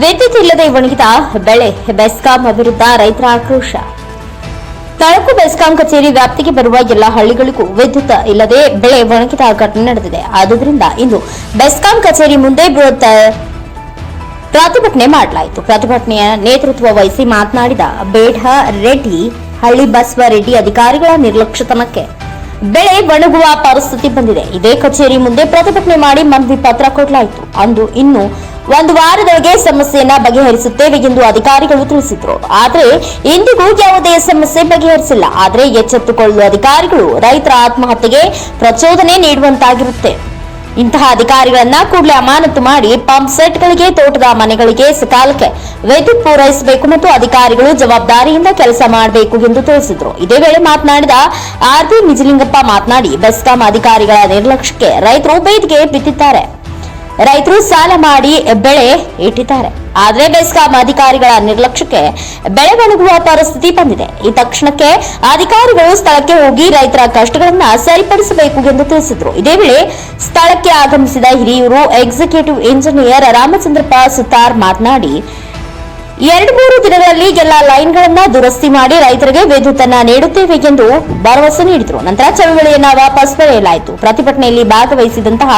ವಿದ್ಯುತ್ ಇಲ್ಲದೆ ಒಣಗಿದ ಬೆಳೆ, ಬೆಸ್ಕಾಂ ವಿರುದ್ಧ ರೈತರ ಆಕ್ರೋಶ. ತಳಕು ಬೆಸ್ಕಾಂ ಕಚೇರಿ ವ್ಯಾಪ್ತಿಗೆ ಬರುವ ಎಲ್ಲಾ ಹಳ್ಳಿಗಳಿಗೂ ವಿದ್ಯುತ್ ಇಲ್ಲದೆ ಬೆಳೆ ಒಣಗಿದ ಘಟನೆ ನಡೆದಿದೆ. ಆದ್ದರಿಂದ ಇಂದು ಬೆಸ್ಕಾಂ ಕಚೇರಿ ಮುಂದೆ ಬೃಹತ್ ಪ್ರತಿಭಟನೆ ಮಾಡಲಾಯಿತು. ಪ್ರತಿಭಟನೆಯ ನೇತೃತ್ವ ವಹಿಸಿ ಮಾತನಾಡಿದ ಬೇಢ ರೆಡ್ಡಿ, ಹಳ್ಳಿ ಬಸವ ರೆಡ್ಡಿ ಅಧಿಕಾರಿಗಳ ನಿರ್ಲಕ್ಷ್ಯತನಕ್ಕೆ ಬೆಳೆ ಒಣಗುವ ಪರಿಸ್ಥಿತಿ ಬಂದಿದೆ. ಇದೇ ಕಚೇರಿ ಮುಂದೆ ಪ್ರತಿಭಟನೆ ಮಾಡಿ ಮನವಿ ಪತ್ರ ಕೊಡಲಾಯಿತು. ಅಂದು ಇನ್ನು ಒಂದು ವಾರದೊಳಗೆ ಸಮಸ್ಯೆಯನ್ನ ಬಗೆಹರಿಸುತ್ತೇವೆ ಎಂದು ಅಧಿಕಾರಿಗಳು ತಿಳಿಸಿದ್ರು. ಆದರೆ ಇಂದಿಗೂ ಯಾವುದೇ ಸಮಸ್ಯೆ ಬಗೆಹರಿಸಿಲ್ಲ. ಆದರೆ ಎಚ್ಚೆತ್ತುಕೊಳ್ಳುವ ಅಧಿಕಾರಿಗಳು ರೈತರ ಆತ್ಮಹತ್ಯೆಗೆ ಪ್ರಚೋದನೆ ನೀಡುವಂತಾಗಿರುತ್ತೆ. ಇಂತಹ ಅಧಿಕಾರಿಗಳನ್ನ ಕೂಡಲೇ ಅಮಾನತು ಮಾಡಿ ಪಂಪ್ ಸೆಟ್ಗಳಿಗೆ, ತೋಟದ ಮನೆಗಳಿಗೆ ಸಕಾಲಕ್ಕೆ ವಿದ್ಯುತ್ ಪೂರೈಸಬೇಕು ಮತ್ತು ಅಧಿಕಾರಿಗಳು ಜವಾಬ್ದಾರಿಯಿಂದ ಕೆಲಸ ಮಾಡಬೇಕು ಎಂದು ತಿಳಿಸಿದ್ರು. ಇದೇ ವೇಳೆ ಮಾತನಾಡಿದ ಆರ್ ಬಿ ನಿಜಲಿಂಗಪ್ಪ ಮಾತನಾಡಿ ಬೆಸ್ಕಾಂ ಅಧಿಕಾರಿಗಳ ನಿರ್ಲಕ್ಷ್ಯಕ್ಕೆ ರೈತರು ಬೇದಿಗೆ ಬಿದ್ದಿದ್ದಾರೆ. ರೈತರು ಸಾಲ ಮಾಡಿ ಬೆಳೆ ಇಟ್ಟಿದ್ದಾರೆ. ಆದರೆ ಬೆಸ್ಕಾಂ ಅಧಿಕಾರಿಗಳ ನಿರ್ಲಕ್ಷ್ಯಕ್ಕೆ ಬೆಳೆ ಒಣಗುವ ಪರಿಸ್ಥಿತಿ ಬಂದಿದೆ. ಈ ತಕ್ಷಣಕ್ಕೆ ಅಧಿಕಾರಿಗಳು ಸ್ಥಳಕ್ಕೆ ಹೋಗಿ ರೈತರ ಕಷ್ಟಗಳನ್ನ ಸರಿಪಡಿಸಬೇಕು ಎಂದು ತಿಳಿಸಿದರು. ಇದೇ ವೇಳೆ ಸ್ಥಳಕ್ಕೆ ಆಗಮಿಸಿದ ಹಿರಿಯೂರು ಎಕ್ಸಿಕ್ಯೂಟಿವ್ ಇಂಜಿನಿಯರ್ ರಾಮಚಂದ್ರಪ್ಪ ಸುತಾರ್ ಮಾತನಾಡಿ ಎರಡು ಮೂರು ದಿನಗಳಲ್ಲಿ ಎಲ್ಲ ಲೈನ್ಗಳನ್ನ ದುರಸ್ತಿ ಮಾಡಿ ರೈತರಿಗೆ ವಿದ್ಯುತ್ ಅನ್ನ ನೀಡುತ್ತೇವೆ ಎಂದು ಭರವಸೆ ನೀಡಿದರು. ನಂತರ ಚಳವಳಿಯನ್ನ ವಾಪಸ್ ಪಡೆಯಲಾಯಿತು. ಪ್ರತಿಭಟನೆಯಲ್ಲಿ ಭಾಗವಹಿಸಿದಂತಹ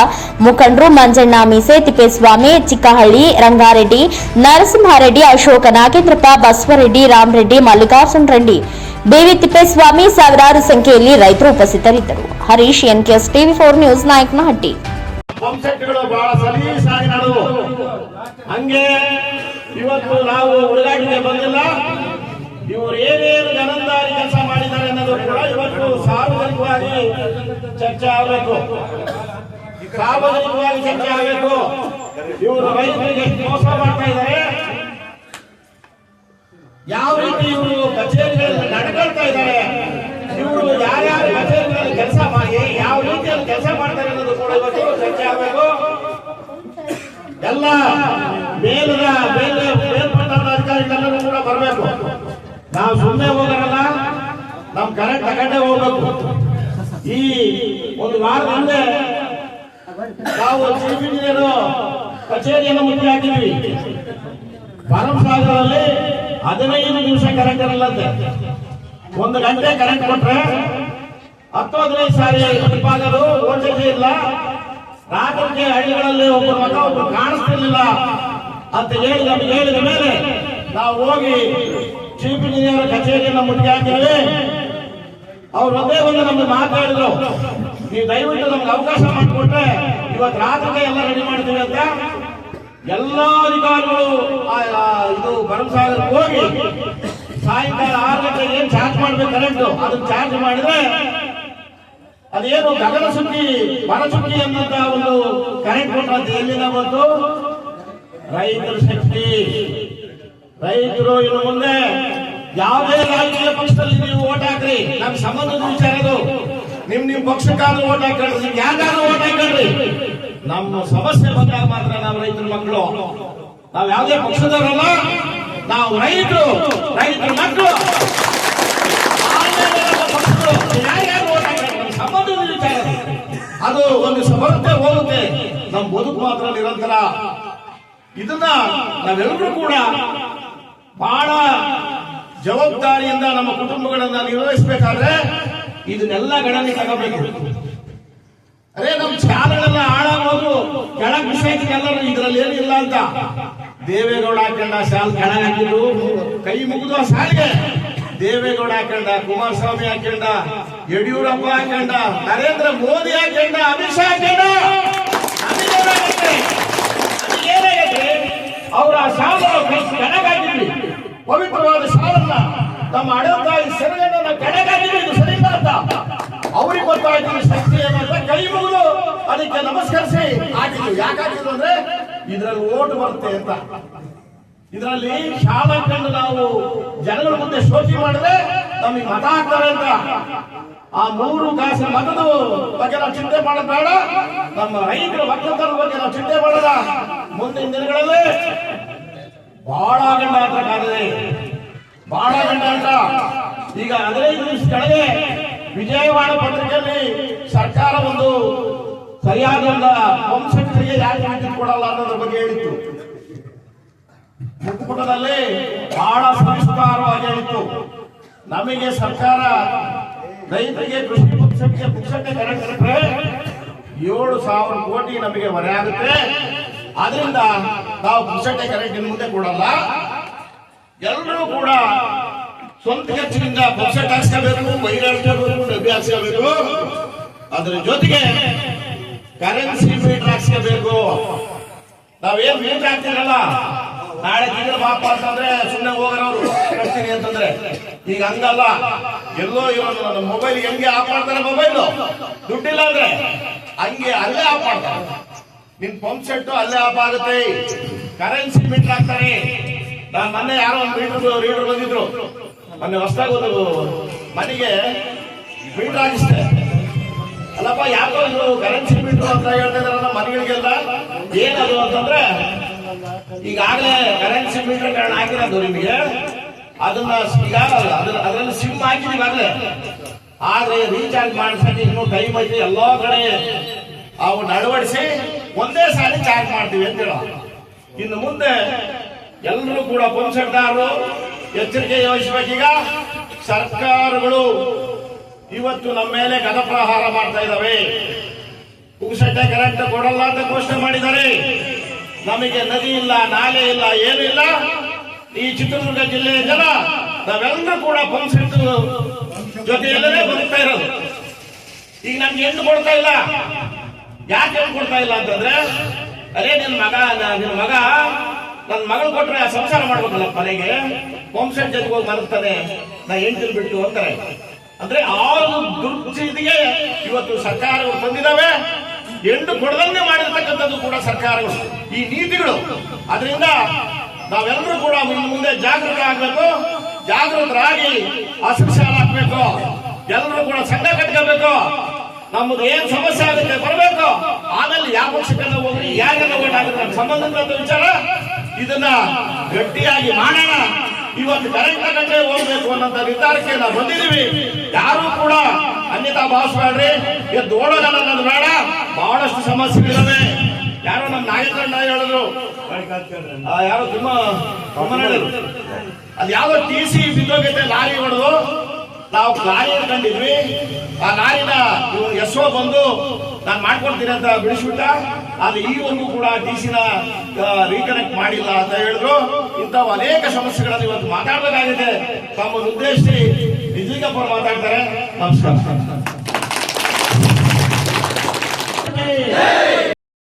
ಮುಖಂಡರು ಮಂಜಣ್ಣ ಮೀಸೆ, ತಿಪ್ಪೇಸ್ವಾಮಿ, ಚಿಕ್ಕಹಳ್ಳಿ, ರಂಗಾರೆಡ್ಡಿ, ನರಸಿಂಹಾರೆಡ್ಡಿ, ಅಶೋಕ ನಾಗೇಂದ್ರಪ್ಪ, ಬಸವರೆಡ್ಡಿ, ರಾಮರೆಡ್ಡಿ, ಮಲ್ಲಿಕಾರ್ಜುನ್ ರೆಡ್ಡಿ, ಬೇವಿ ತಿಪ್ಪೇಸ್ವಾಮಿ ಸಾವಿರಾರು ಸಂಖ್ಯೆಯಲ್ಲಿ ರೈತರು ಉಪಸ್ಥಿತರಿದ್ದರು. Harish, NKS TV four news Nayakanahatti. ಇವತ್ತು ನಾವು ಹುಡುಗಾಟಿಗೆ ಬಂದಿಲ್ಲ. ಇವರು ಏನೇನು ಜನಂದಾರಿ ಕೆಲಸ ಮಾಡಿದ್ದಾರೆ ಅನ್ನೋದು ಕೂಡ ಇವತ್ತು ಸಾರ್ವಜನಿಕವಾಗಿ ಚರ್ಚೆ ಆಗಬೇಕು. ಸಾರ್ವಜನಿಕವಾಗಿ ಚರ್ಚೆ ಆಗಬೇಕು. ಇವರು ರೈತರಿಗೆ ಮೋಸ ಮಾಡ್ತಾ ಇದ್ದಾರೆ. ಯಾವ ರೀತಿ ಇವರು ಕಚೇರಿಗಳಲ್ಲಿ ನಡ್ಕೊಳ್ತಾ ಇದ್ದಾರೆ. ಇವರು ಯಾರ್ಯಾರು ಕಚೇರಿಗಳಲ್ಲಿ ಕೆಲಸ ಮಾಡಿ ಯಾವ ರೀತಿಯಲ್ಲಿ ಕೆಲಸ ಮಾಡ್ತಾರೆ ಅನ್ನೋದು ಕೂಡ ಇವತ್ತು ಚರ್ಚೆ ಆಗಬೇಕು. ಎಲ್ಲ ಮೇಲಿನ ಮೇಲೆ ಮೇಲ್ಪಟ್ಟ ಅಧಿಕಾರಿಗಳೆಲ್ಲರೂ ಕೂಡ ಬರಬೇಕು. ನಾವು ಸುಮ್ಮನೆ ಹೋಗಲ್ಲ ನಾವು ಕರೆಂಟ್ ತಗೊಂಡೇ ಹೋಗ್ಬೇಕು. ಈ ಒಂದು ವಾರದ ಹಿಂದೆ ನಾವು ಚೀಫ್ ಇಂಜಿನಿಯರ್ ಕಚೇರಿಯನ್ನು ಮುಂದೆ ಹಾಕಿದ್ವಿ ಭರಮಸಾಗರದಲ್ಲಿ ಹದಿನೈದು ನಿಮಿಷ ಕರೆಂಟ್ ಇರಲ್ಲಂತೆ ಒಂದು ಗಂಟೆ ಕರೆಂಟ್ ಕೊಟ್ರೆ ಹತ್ತು ಹದಿನೈದು ಸಾರಿ ವಿಭಾಗರು ವೋಲ್ಟೇಜ್ ಇಲ್ಲ. ರಾತ್ರಿಗೆ ಹಳ್ಳಿಗಳಲ್ಲಿ ಒಬ್ಬರ ಮಗ ಒಬ್ಬರು ಕಾಣಿಸ್ತಿರ್ಲಿಲ್ಲ ಅಂತ ಹೇಳಿದ ಹೇಳಿದ ಮೇಲೆ ನಾವು ಹೋಗಿ ಚೀಫ್ ಇಂಜಿನಿಯರ್ ಕಚೇರಿಯನ್ನು ಮುಟ್ಟಿ ಹಾಕಿದ್ರೆ ಅವ್ರು ಒಂದೇ ಒಂದು ನಮ್ಗೆ ಮಾತಾಡಿದ್ರು ನೀವು ದಯವಿಟ್ಟು ನಮ್ಗೆ ಅವಕಾಶ ಮಾಡಿಕೊಟ್ರೆ ಇವತ್ತು ರಾತ್ರಿ ಎಲ್ಲ ರೆಡಿ ಮಾಡ್ತೀವಿ ಅಂತ. ಎಲ್ಲ ಅಧಿಕಾರಿಗಳು ಇದು ಭರಮಸಾಗರ್ ಹೋಗಿ ಸಾಯಂಕಾಲ ಆರು ಗಂಟೆಗೆ ಏನ್ ಚಾರ್ಜ್ ಮಾಡ್ಬೇಕು ಕರೆಂಟ್ ಅದನ್ನ ಚಾರ್ಜ್ ಮಾಡಿದ್ರೆ ಅದೇನು ಗಗನ ಸುಗ್ಗಿ ಬರ ಸುದ್ದಿ ಅನ್ನಂತ ಒಂದು ಕರೆಂಟ್ ಕೊಟ್ಟಂತ ಎಲ್ಲಿಂದ ಬಂತು ರೈತರ ಶಕ್ತಿ. ರೈತರು ಇನ್ನು ಮುಂದೆ ಯಾವುದೇ ರಾಜಕೀಯ ಪಕ್ಷದಲ್ಲಿ ನೀವು ಓಟ್ ಹಾಕ್ರಿ. ನಮ್ ಸಂಬಂಧದ ವಿಚಾರ ಅದು ನಿಮ್ ನಿಮ್ ಪಕ್ಷಕ್ಕಾದ್ರೂ ಓಟ್ ಹಾಕ್ರಿ ನಿಮ್ಗೆ ಯಾಕಾದ್ರೂ ಓಟ್ ಹಾಕ್ರಿ ನಮ್ಮ ಸಮಸ್ಯೆ ಬಂದಾಗ ಮಾತ್ರ ನಾವು ರೈತರ ಮಕ್ಕಳು. ನಾವ್ ಯಾವುದೇ ಪಕ್ಷದವರಲ್ಲ, ನಾವು ರೈತರು, ರೈತರ ಮಕ್ಕಳು. ಅದು ಒಂದು ಸಮರ್ಥ ಹೋಗುತ್ತೆ. ನಮ್ಮ ಬದುಕು ಮಾತ್ರ ನಿರಂತರ. ಇದನ್ನ ನಾವೆಲ್ಲರೂ ಕೂಡ ಬಹಳ ಜವಾಬ್ದಾರಿಯಿಂದ ನಮ್ಮ ಕುಟುಂಬಗಳನ್ನ ನಿರ್ವಹಿಸಬೇಕಾದ್ರೆ ಇದನ್ನೆಲ್ಲ ಗಣನೆ ತಗೋಬೇಕು. ಅರೇ, ನಮ್ ಚಾಲಗಳೆಲ್ಲ ಹಾಳಾಗೋದು ಕೆಳಗ್ ಎಲ್ಲರೂ ಇದ್ರಲ್ಲಿ ಏನಿಲ್ಲ ಅಂತ. ದೇವೇಗೌಡ ಹಾಕೊಂಡ ಶಾಲ್ ಕೆಳಗೆ ಹಾಕಿದ್ರು. ಕೈ ಮುಗಿದು ಆ ಶಾಲೆಗೆ. ದೇವೇಗೌಡ ಹಾಕೊಂಡ, ಕುಮಾರಸ್ವಾಮಿ ಹಾಕೊಂಡ, ಯಡಿಯೂರಪ್ಪ ಹಾಕೊಂಡ, ನರೇಂದ್ರ ಮೋದಿ ಹಾಕೊಂಡ, ಅಮಿತ್ ಶಾ ಹಾಕೊಂಡ. ಅವರ ಶಾಲ ಪವಿತ್ರವಾದ ಶಾಲನ್ನ ನಮ್ಮ ಅಡಕಾಯಿ ಸೆರೆಯನ್ನ ಕೆಳಗಾಗಿದ್ವಿ ಇದು ಸರಿ ಅಂತ. ಅವ್ರಿಗೆ ಗೊತ್ತಾಯ್ತು ಶಕ್ತಿ ಏನಂತ ಕೈ ಮುಗಿದು ಅದಕ್ಕೆ ನಮಸ್ಕರಿಸಿ. ಹಾಕಿದ್ರು ಯಾಕಾಗಿದ್ರು ಅಂದ್ರೆ, ಇದ್ರಲ್ಲಿ ಓಟ್ ಬರುತ್ತೆ ಅಂತ. ಇದರಲ್ಲಿ ಶಾಲೆ ಕಂಡು ನಾವು ಜನರ ಮುಂದೆ ಶೋಷಿ ಮಾಡಿದ್ರೆ ನಮಗೆ ಮತ ಹಾಕ್ತಾರೆ ಅಂತ. ಆ ಮೂರು ಕಾಸು ಮತದ ಬಗ್ಗೆ ನಾವು ಚಿಂತೆ ಮಾಡಬೇಡ. ಬೇಡ ನಮ್ಮ ರೈತರ ಒಕ್ಕಲತನದ ಬಗ್ಗೆ ನಾವು ಚಿಂತೆ ಮಾಡದ ಮುಂದಿನ ದಿನಗಳಲ್ಲಿ ಬಹಳ ಗಂಡ ಅಂತ ಕಾದಿದೆ. ಬಹಳ ಗಂಡ ಅಂತ ಈಗ ಹದಿನೈದು ನಿಮಿಷ ಕೆಳಗೆ ವಿಜಯವಾಡ ಪತ್ರಿಕೆಯಲ್ಲಿ ಸರ್ಕಾರ ಒಂದು ಸರಿಯಾದ ವಂಶಕ್ಕೆ ಯಾಕೆ ಹಾಕಿ ಕೊಡಲ್ಲ ಅನ್ನೋದ್ರ ಬಗ್ಗೆ ಹೇಳಿತ್ತು. ಮುಕ್ಕುಟದಲ್ಲಿ ಬಹಳ ಸಂಸ್ಕಾರವಾಗಿ ಹೇಳಿತ್ತು. ನಮಗೆ ಸರ್ಕಾರ ರೈತರಿಗೆ ಕೃಷಿ ಪಕ್ಷಕ್ಕೆ ಪುಕ್ಷಕ್ಕೆ ಕರೆಕ್ಟ್ರೆ ಏಳು ಸಾವಿರ ಕೋಟಿ ನಮಗೆ ಹೊರೆ ಆಗುತ್ತೆ. ಆದ್ರಿಂದ ನಾವು ಪಕ್ಷಕ್ಕೆ ಕರೆಕ್ಟ್ ಇನ್ನು ಮುಂದೆ ಕೊಡಲ್ಲ. ಎಲ್ಲರೂ ಕೂಡ ಸ್ವಂತ ಖರ್ಚಿನಿಂದ ಪಕ್ಷ ಹಾಕ್ಸ್ಕೋಬೇಕು ಬೈರ್ ಹಾಕ್ಸ್ಕೋಬೇಕು ಡಬ್ಬಿ ಹಾಕ್ಸ್ಕೋಬೇಕು. ಅದ್ರ ಜೊತೆಗೆ ಕರೆನ್ಸಿ ಮೀಟರ್ ಹಾಕ್ಸ್ಕೋಬೇಕು. ನಾವೇನ್ ಮೀಟರ್ ಹಾಕ್ತಿರಲ್ಲ? ನಾಳೆ ತಿಂಗಳ ವಾಪಸ್ ಅಂತಂದ್ರೆ ಸುಮ್ಮನೆ ಹೋಗೋರು ಕಟ್ತೀನಿ ಅಂತಂದ್ರೆ. ಈಗ ಹಂಗಲ್ಲ. ಎಲ್ಲೋ ಇವರು ನನ್ನ ಮೊಬೈಲ್ ಹೆಂಗೆ ಆಫ್ ಮಾಡ್ತಾರೆ ಮೊಬೈಲ್ ದುಡ್ಡಿಲ್ಲ ಅಂದ್ರೆ ಹಂಗೆ ಅಲ್ಲೇ ಆಫ್ ಮಾಡ್ತಾರೆ. ನಿನ್ ಪಂಪ್ ಸೆಟ್ ಅಲ್ಲೇ ಆಫ್ ಆಗುತ್ತೆ. ಕರೆನ್ಸಿ ಮೀಟರ್ ಹಾಕ್ತಾರೆ. ನಾನು ಮೊನ್ನೆ ಯಾರೋ ಒಂದು ಮೀಟರ್ ರೀಡರ್ ಬಂದಿದ್ರು. ಮೊನ್ನೆ ಹೊಸದಾಗ ಒಂದು ಮನೆಗೆ ಮೀಟರ್ ಹಾಕಿಸ್ದೆ. ಅಲ್ಲಪ್ಪ, ಯಾಕೋ ಕರೆನ್ಸಿ ಮೀಟರ್ ಅಂತ ಹೇಳ್ತಾ ಇದಾರ ಮನೆಗಳಿಗೆಲ್ಲ? ಏನದು ಅಂತಂದ್ರೆ ಈಗಾಗಲೇ ಕರೆನ್ಸಿ ಮೀಟರ್ ಕಾರಣ ಹಾಕಿರೋದು ನಿಮಗೆ. ಅದನ್ನ ಈಗಾಗಲ್ಲ ಅದ್ರ- ಅದರಲ್ಲಿ ಸಿಮ್ ಹಾಕಿದೀಗಾಗಲೇ ಆದ್ರೆ ರೀಚಾರ್ಜ್ ಮಾಡಿಸಕ್ಕೆ ಇನ್ನೂ ಟೈಮ್ ಐತಿ. ಎಲ್ಲೋ ಕಡೆ ಅವನ್ನ ಅಳವಡಿಸಿ ಒಂದೇ ಸಾರಿ ಚಾರ್ಜ್ ಮಾಡ್ತೀವಿ ಅಂತ ಹೇಳ ಇನ್ನು ಮುಂದೆ ಎಲ್ಲರೂ ಕೂಡ ಪಂಪ್ಸೆಟ್ದಾರರು ಎಚ್ಚರಿಕೆ ವಹಿಸಬೇಕೀಗ. ಸರ್ಕಾರಗಳು ಇವತ್ತು ನಮ್ಮ ಮೇಲೆ ಗದಪ್ರಹಾರ ಮಾಡ್ತಾ ಇದ್ದಾವೆ. ಪುಗ್ಸಟ್ಟೆ ಕರೆಂಟ್ ಕೊಡಲ್ಲ ಅಂತ ಘೋಷಣೆ ಮಾಡಿದ್ದಾರೆ. ನಮಗೆ ನದಿ ಇಲ್ಲ, ನಾಲೆ ಇಲ್ಲ, ಏನು ಇಲ್ಲ. ಈ ಚಿತ್ರದುರ್ಗ ಜಿಲ್ಲೆಯ ಜನ ನಾವೆಲ್ಲ ಕೂಡ ಪಂಪ್ಸೆಟ್ ಜೊತೆಯಲ್ಲೇ ಬದುಕ್ತಾ ಇರೋದು. ಈಗ ನಮ್ಗೆ ಹೆಣ್ಣು ಕೊಡ್ತಾ ಇಲ್ಲ. ಯಾಕೆ ಹೆಣ್ಣು ಕೊಡ್ತಾ ಇಲ್ಲ ಅಂತಂದ್ರೆ, ಅರೇ ನಿನ್ ಮಗ ನಿನ್ ಮಗ, ನನ್ ಮಗಳು ಕೊಟ್ರೆ ಸಂಸಾರ ಮಾಡ್ಬೇಕಲ್ಲ ಮನೆಗೆ. ಪಂಪ್ಸೆಟ್ ಜೊತೆಗೆ ಹೋಗಿ ಮಲಗ್ತಾನೆ ನಾ ಹೆಂಡತಿ ಬಿಟ್ಟು ಅಂತಾರೆ. ಅಂದ್ರೆ ಆರು ದುರ್ಸ್ಥಿತಿಗೆ ಇವತ್ತು ಸರ್ಕಾರಗಳು ಬಂದಿದ್ದಾವೆ ಹೆಣ್ಣು ಕೊಡದಂಗೆ ಮಾಡಿರ್ತಕ್ಕಂಥದ್ದು ಕೂಡ ಸರ್ಕಾರಗಳು. ಈ ನೀತಿಗಳು. ಅದರಿಂದ ನಾವೆಲ್ಲರೂ ಕೂಡ ಮುಂದೆ ಮುಂದೆ ಜಾಗೃತ ಆಗಬೇಕು. ಜಾಗೃತರಾಗಿ ಹಸಿರು ಹಾಕಬೇಕು. ಎಲ್ಲರೂ ಕೂಡ ಸಂಘ ಕಟ್ಕೋಬೇಕು. ನಮ್ಮದು ಏನ್ ಸಮಸ್ಯೆ ಆಗುತ್ತೆ ಬರಬೇಕು. ಆಮೇಲೆ ಯಾವ ಪಕ್ಷಕ್ಕೆಲ್ಲ ಹೋಗ್ರಿ ಯಾರೆಲ್ಲ ಓಟ್ ಆಗುತ್ತೆ ನಮ್ಗೆ ಸಂಬಂಧ ವಿಚಾರ. ಇದನ್ನ ಗಟ್ಟಿಯಾಗಿ ಮಾಡೋಣ. ಇವತ್ತು ಕರೆಕ್ಟ್ ಗಂಟೆ ಹೋಗ್ಬೇಕು ಅನ್ನೋಂಥ ನಿರ್ಧಾರಕ್ಕೆ ನಾವು ಬಂದಿದ್ದೀವಿ. ಯಾರು ಕೂಡ ಅನ್ಯತಾ ಭಾವಿಸ್ಬೇಡ್ರಿ. ಎದ್ದು ಓಡೋದನ್ನ ಬೇಡ. ಬಹಳಷ್ಟು ಸಮಸ್ಯೆಗಳಿವೆ ನಾಯಕರನ್ನ ಹೇಳಿದ್ರು? ಯಾರೋ ತುಂಬ ಅಲ್ಲಿ ಯಾವ ಟಿ ಸಿ ಬಿದ್ದೋಗೈತೆ ಲಾರಿ ಹೊಡೆದು ನಾವು ಲಾರಿ ಕಂಡಿದ್ವಿ. ಆ ಲಾರಿನ ಎಸ್ ಓ ಬಂದು, ನಾನು ಮಾಡ್ಕೊಡ್ತೀನಿ ಅಂತ ಬಿಡಿಸ್ಬಿಟ್ಟ. ಅಲ್ಲಿ ಈವರೆಗೂ ಕೂಡ ಟಿ ಸಿನ ರೀಕನೆಕ್ಟ್ ಮಾಡಿಲ್ಲ ಅಂತ ಹೇಳಿದ್ರು. ಇಂಥವು ಅನೇಕ ಸಮಸ್ಯೆಗಳನ್ನು ಇವತ್ತು ಮಾತಾಡಬೇಕಾಗಿದೆ. ತಮ್ಮ ಉದ್ದೇಶಿಸಿ ನಿಜಲಿಂಗಪ್ಪ ಮಾತಾಡ್ತಾರೆ. ನಮಸ್ಕಾರ.